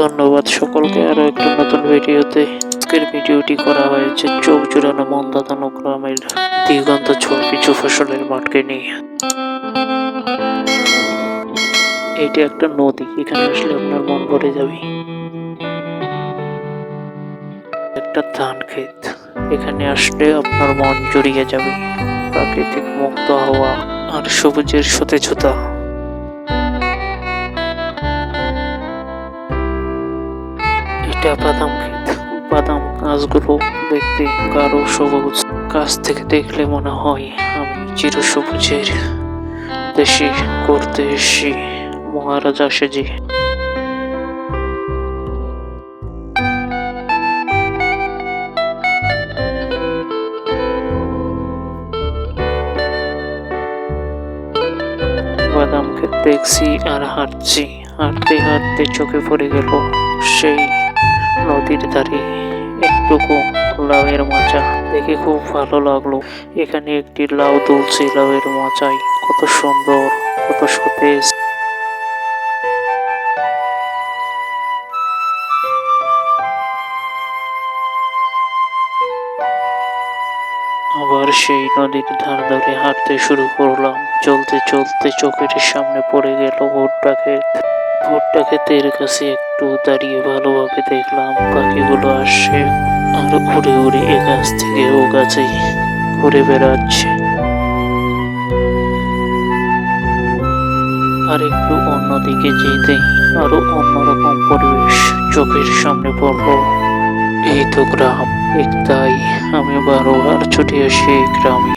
ধন্যবাদ সকলকে। আরও একটা নতুন ভিডিওতে আজকের ভিডিওটি করা হয়েছে চোখ জুড়ানো মন্দাদানো গ্রামের দিগন্ত ছোট ফসলের মাঠকে নিয়ে। এটি একটা নদী, এখানে আসলে আপনার মন ভরে যাবে। একটা ধান ক্ষেত, এখানে আসলে আপনার মন জড়িয়ে যাবে। প্রাকৃতিক মুক্ত হওয়া আর সবুজের সতেজতা। এটা বাদাম বাদাম গাছগুলো দেখতে গাঢ় সবুজ। কাছ থেকে দেখলে মনে হয় আমি চির সবুজের দেশে করতে এসেছি। মহারাজা সেজে বাদাম ক্ষেত দেখছি আর হাঁটছি। হাঁটতে হাঁটতে চোখে পড়ে গেল সেই নদীর ধারে একটুকু লাউয়ের মাচা। দেখে খুব ভালো লাগল। এখানে একটি লাউ তুলছে লাউয়ের মাচায়। কত সুন্দর, কত সতেজ। আবার সেই নদীর ধার ধরে হাঁটতে শুরু করলাম। চলতে চলতে চোখের সামনে পড়ে গেল ক্ষেত ভুট্টা ক্ষেতের কাছে একটু দাঁড়িয়ে ভালোভাবে দেখলাম পাখিগুলো আসছে। আর উড়ে উড়ে এ গাছ থেকে ও গাছে ঘুরে বেড়াচ্ছে। আর একটু অন্যদিকে যেতেই আরও অন্যরকম পরিবেশ চোখের সামনে পড়ল। এই তো গ্রাম তাই আমি বারোবার ছুটে আসি এই গ্রামে।